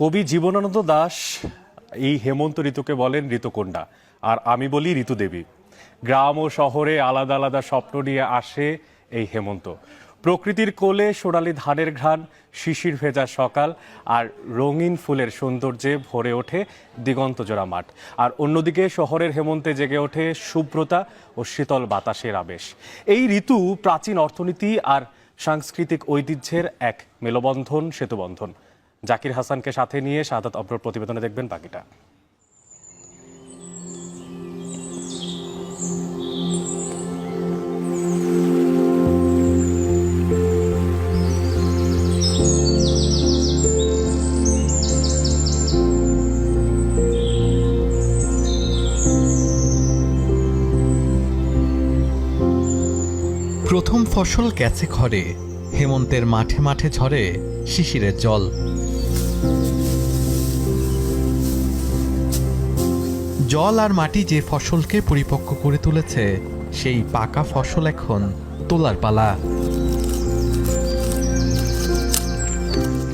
কবি জীবনানন্দ দাস এই হেমন্ত ঋতুকে বলেন ঋতুকন্যা। আর আমি বলি ঋতুদেবী। গ্রাম ও শহরে আলাদা আলাদা স্বপ্ন নিয়ে আসে এই হেমন্ত। প্রকৃতির কোলে সোনালি ধানের ঘ্রাণ, শিশির ভেজা সকাল, আর রঙিন ফুলের সৌন্দর্যে ভরে ওঠে দিগন্তজোড়া মাঠ। আর অন্যদিকে শহরের হেমন্তে জেগে ওঠে শুভ্রতা ও শীতল বাতাসের আবেশ। এই ঋতু প্রাচীন অর্থনীতি আর সাংস্কৃতিক ঐতিহ্যের এক মেলবন্ধন, সেতুবন্ধন। জাকির হাসানকে সাথে নিয়ে সাদাত অব্রর প্রতিবেদনে দেখবেন বাকিটা। প্রথম ফসল গেছে ঘরে, হেমন্তের মাঠে মাঠে ঝরে শিশিরের জল। জল আর মাটি যে ফসলকে পরিপক্ক করে তুলেছে, সেই পাকা ফসল এখন তোলার পালা।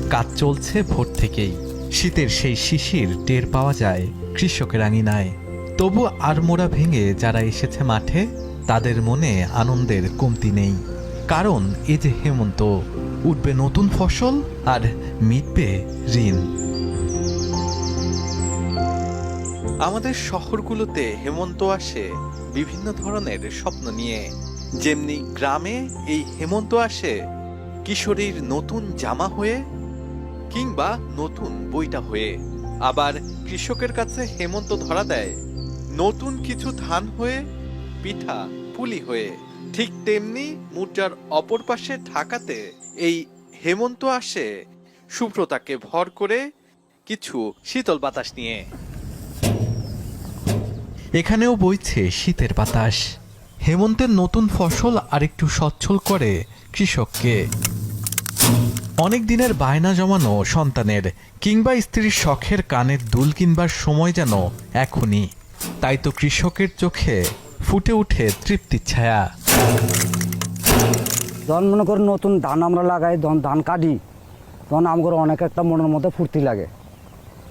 কাজ চলছে ভোর থেকেই। শীতের সেই শিশির টের পাওয়া যায় কৃষকের আঙিনায় তবু আর মোড়া ভেঙে যারা এসেছে মাঠে, তাদের মনে আনন্দের কমতি নেই। কারণ এ যে হেমন্ত, উঠবে নতুন ফসল আর মিটবে ঋণ। আমাদের শহরগুলোতে হেমন্ত আসে বিভিন্ন ধরনের স্বপ্ন নিয়ে। যেমনি গ্রামে এই হেমন্ত আসে, কিশোরীর নতুন জামা হয়ে কিংবা নতুন বইটা হয়ে। আবার কৃষকের কাছে হেমন্ত ধরা দেয়, নতুন কিছু ধান হয়ে পিঠা, পুলি হয়ে। ঠিক তেমনি মুদ্রার অপর পাশে ঢাকাতে এই হেমন্ত আসে, শুভ্রতাকে ভর করে কিছু শীতল বাতাস নিয়ে। এখানেও বইছে শীতের বাতাস। হেমন্তের নতুন ফসল আরেকটু সচ্ছল করে কৃষককে। অনেক দিনের বায়না জমানো সন্তানের কিংবা স্ত্রীর শখের কানের দুল কিনবার সময় যেন এখনই। তাই তো কৃষকের চোখে ফুটে ওঠে তৃপ্তির ছায়া। যখন মনে করি নতুন ধান আমরা লাগাই যখন ধান কাটি, তখন আমাদের অনেক একটা মনের মধ্যে ফুর্তি লাগে।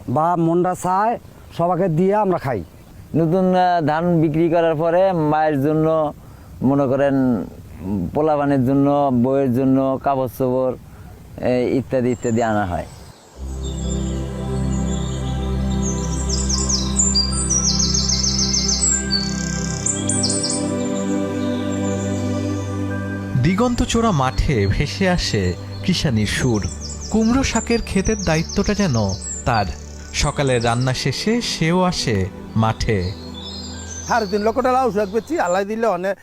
বা মনটা চায়, সবাইকে দিয়ে আমরা খাই। নতুন ধান বিক্রি করার পরে মায়ের জন্য, মনে করেন পোলাবানের জন্য বইয়ের জন্য কাপড় চোপড় ইত্যাদি ইত্যাদি আনা হয়। দিগন্তচোরা মাঠে ভেসে আসে কিষানির সুর। কুমড়ো শাকের ক্ষেতের দায়িত্বটা যেন তার। সকালের রান্না শেষে সেও আসে মাঠে। সাড়ে তিন লক্ষ টাকা ওষুধ বেচছি আল্লাহ দিলে অনেক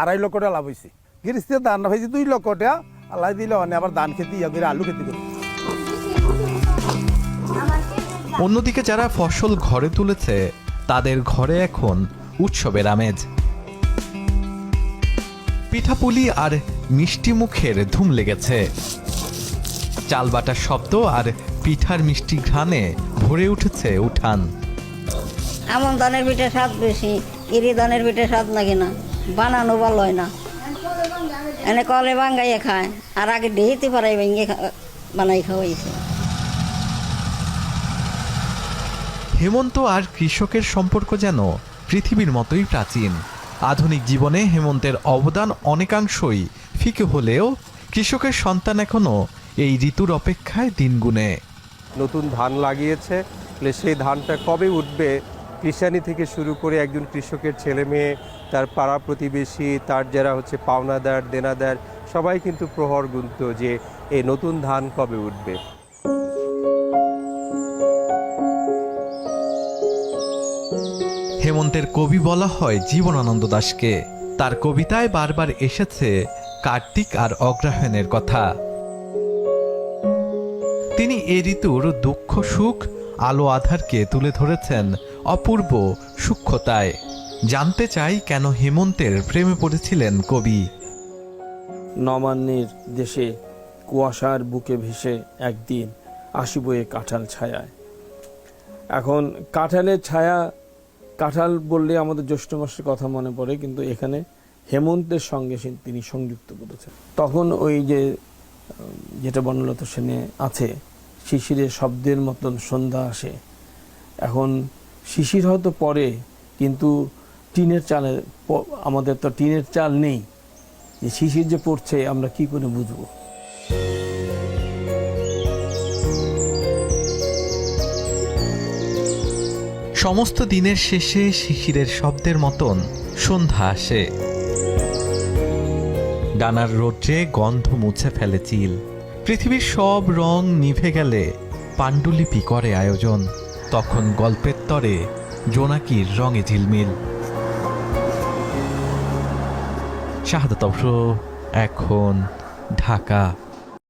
আড়াই লক্ষ টাকা লাভ হয়েছে। গৃহস্থের ধান হয়েছে দুই লক্ষ টাকা আল্লাহ দিলে অনেক আবার ধান খেতে ইয়া করে আলু খেতে করি। অন্যদিকে যারা ফসল ঘরে তুলেছে তাদের ঘরে এখন উৎসবের আমেজ। পিঠাপুলি আর মিষ্টি মুখের ধুম লেগেছে। চাল বাটার শব্দ আর পিঠার মিষ্টি ঘ্রাণে ভরে উঠেছে উঠান। এমন ধানের পিঠে স্বাদ বেশি ইরি ধানের পিঠে স্বাদ লাগে না বানানো ভালো হয় না। এনে কলে বাঙ্গাইয়ে খায় আর আগে ডেহিতে পারাই ভেঙে বানাই খাওয়াইছে। হেমন্ত আর কৃষকের সম্পর্ক যেন পৃথিবীর মতোই প্রাচীন। আধুনিক জীবনে হেমন্তের অবদান অনেকাংশই ফিকে হলেও কৃষকের সন্তান এখনও এই ঋতুর অপেক্ষায় দিন গুনে নতুন ধান লাগিয়েছে সেই ধানটা কবে উঠবে? কৃষানি থেকে শুরু করে একজন কৃষকের ছেলে মেয়ে, তার পাড়া প্রতিবেশী, তার যারা হচ্ছে পাওনাদার, দেনাদার, সবাই কিন্তু প্রহর গুনত যে এই নতুন ধান কবে উঠবে। হেমন্তের কবি বলা হয় জীবনানন্দ দাশকে তার কবিতায় বারবার এসেছে কার্তিক আর অগ্রহায়ণের কথা। তিনি এ ঋতুর দুঃখ, সুখ, আলো, আধারকে তুলে ধরেছেন অপূর্ব সূক্ষ্মতায়। জানতে চাই কেন হেমন্তের প্রেমে পড়েছিলেন কবি। নবান্নের দেশে কুয়াশার বুকে ভেসে একদিন আসিব এ কাঁঠাল ছায়ায়। এখন কাঁঠালের ছায়া, কাঁঠাল বললে আমাদের জ্যৈষ্ঠ মাসের কথা মনে পড়ে, কিন্তু এখানে হেমন্তের সঙ্গে তিনি সংযুক্ত করেছেন। তখন ওই যে, যেটা বনলতা সেনে আছে শিশিরে শব্দের মতন সন্ধ্যা আসে। এখন শিশির হয়তো পরে কিন্তু টিনের চালের প- আমাদের তো টিনের চাল নেই। যে শিশির যে পড়ছে, আমরা কি করে বুঝব? সমস্ত দিনের শেষে শিশিরের শব্দের মতন সন্ধ্যা আসে। ডানার রোদ্রে গন্ধ মুছে ফেলে চিল। পৃথিবীর সব রং নিভে গেলে পাণ্ডুলিপি করে আয়োজন। তখন গল্পের তরে জোনাকির রঙে ঝিলমিল। শাহাদাত অবশ্য এখন ঢাকা।